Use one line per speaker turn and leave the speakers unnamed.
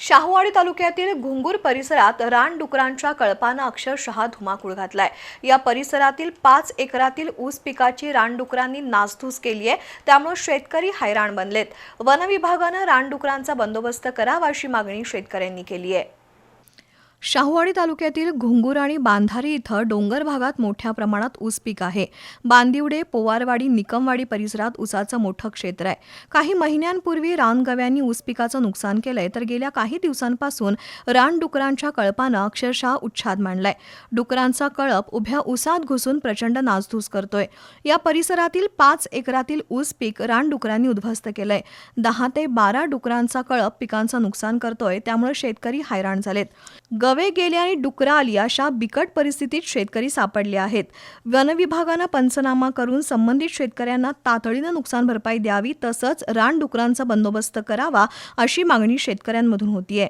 शाहूवाडी तालुक्यातील घुंगूर परिसरात रानडुकरांच्या कळपानं अक्षरशः धुमाकूळ घातलाय. या परिसरातील पाच एकरातील ऊस पिकाची रानडुकरांनी नासधूस केली आहे. त्यामुळे शेतकरी हैराण बनलेत. वनविभागानं रानडुकरांचा बंदोबस्त करावा अशी मागणी शेतकऱ्यांनी केली आहे. शाहूवाडी तालुक्यातील घुंगूर आणि बांधारी इथं डोंगर भागात मोठ्या प्रमाणात ऊस पीक आहे. बांदिवडे पोवारवाडी निकमवाडी परिसरात ऊसाचं मोठं क्षेत्र आहे. काही महिन्यांपूर्वी रानगव्यांनी ऊस पिकाचं नुकसान केलंय तर गेल्या काही दिवसांपासून रानडुकरांच्या कळपानं अक्षरशः उच्छाद मांडलाय. डुकरांचा कळप उभ्या ऊसात घुसून प्रचंड नासधूस करतोय. या परिसरातील पाच एकरातील ऊस पीक रानडुकरांनी उद्ध्वस्त केलंय. दहा ते बारा डुकरांचा कळप पिकांचं नुकसान करतोय त्यामुळे शेतकरी हैराण झालेत. गवे गेले आणि डुकरं आली अशा बिकट परिस्थितीत शेतकरी सापडले आहेत. वनविभागानं पंचनामा करून संबंधित शेतकऱ्यांना तातडीनं नुकसान भरपाई द्यावी तसंच रानडुकरांचा बंदोबस्त करावा अशी मागणी शेतकऱ्यांमधून होतीये.